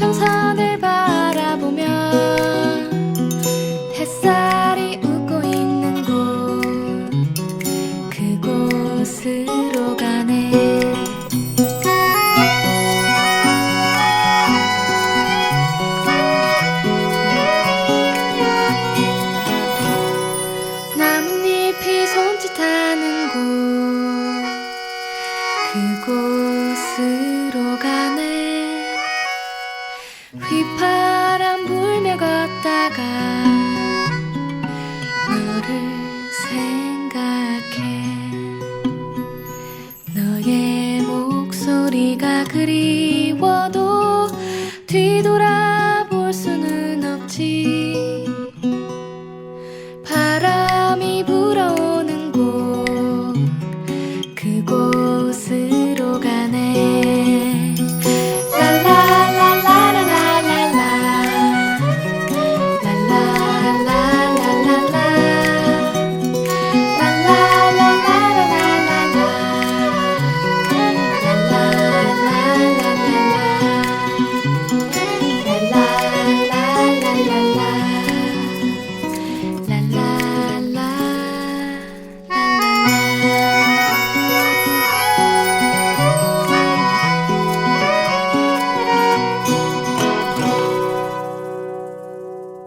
평산을 바라보며 햇살이 웃고 있는 곳 그곳으로 가네. 나뭇잎이 손짓하는 곳 그곳으 휘파람 불며 걷다가 너를 생각해. 너의 목소리가 그리워도 뒤돌아